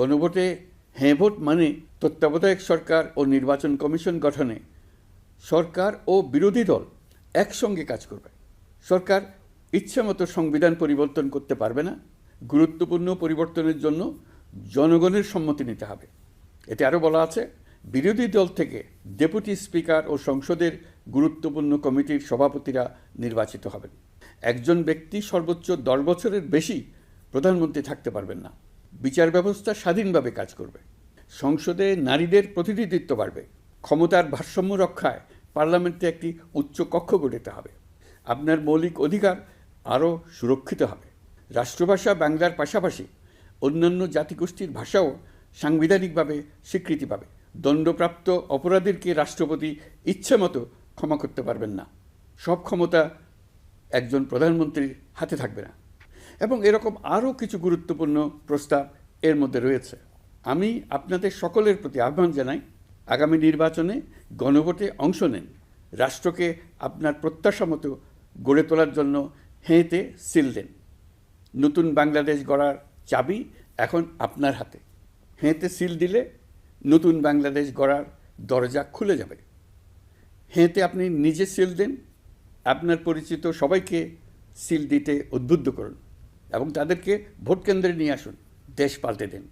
গণভোটে হ্যাঁ ভোট মানে তত্ত্বাবধায়ক সরকার ও নির্বাচন কমিশন গঠনে সরকার ও বিরোধী দল একসঙ্গে কাজ করবে। সরকার ইচ্ছামতো সংবিধান পরিবর্তন করতে পারবে না। গুরুত্বপূর্ণ পরিবর্তনের জন্য জনগণের সম্মতি নিতে হবে। এতে আরও বলা আছে, বিরোধী দল থেকে ডেপুটি স্পিকার ও সংসদের গুরুত্বপূর্ণ কমিটির সভাপতিরা নির্বাচিত হবেন। একজন ব্যক্তি সর্বোচ্চ দশ বছরের বেশি প্রধানমন্ত্রী থাকতে পারবেন না। বিচার ব্যবস্থা স্বাধীনভাবে কাজ করবে। সংসদে নারীদের প্রতিনিধিত্ব বাড়বে। ক্ষমতার ভারসাম্য রক্ষায় পার্লামেন্টে একটি উচ্চ কক্ষ গঠিত হবে। আপনার মৌলিক অধিকার আরও সুরক্ষিত হবে। রাষ্ট্রভাষা বাংলার পাশাপাশি অন্যান্য জাতিগোষ্ঠীর ভাষাও সাংবিধানিকভাবে স্বীকৃতি পাবে। দণ্ডপ্রাপ্ত অপরাধীকে রাষ্ট্রপতি ইচ্ছেমতো ক্ষমা করতে পারবেন না। সব ক্ষমতা একজন প্রধানমন্ত্রীর হাতে থাকবে না। এবং এরকম আরও কিছু গুরুত্বপূর্ণ প্রস্তাব এর মধ্যে রয়েছে। আমি আপনাদের সকলের প্রতি আহ্বান জানাই, আগামী নির্বাচনে গণভোটে অংশ নেন, রাষ্ট্রকে আপনার প্রত্যাশা মতো গড়ে তোলার জন্য হেঁতে সিল দেন। নতুন বাংলাদেশ গড়ার চাবি এখন আপনার হাতে। হেঁতে সিল দিলে নতুন বাংলাদেশ গড়ার দরজা খুলে যাবে। হেঁতে আপনি নিজে সিল দেন, আপনার পরিচিত সবাইকে সিল দিতে উদ্বুদ্ধ করুন। এবং তাদেরকে ভোট কেন্দ্রে নিয়ে আসুন দেশ পাল্টে দিন।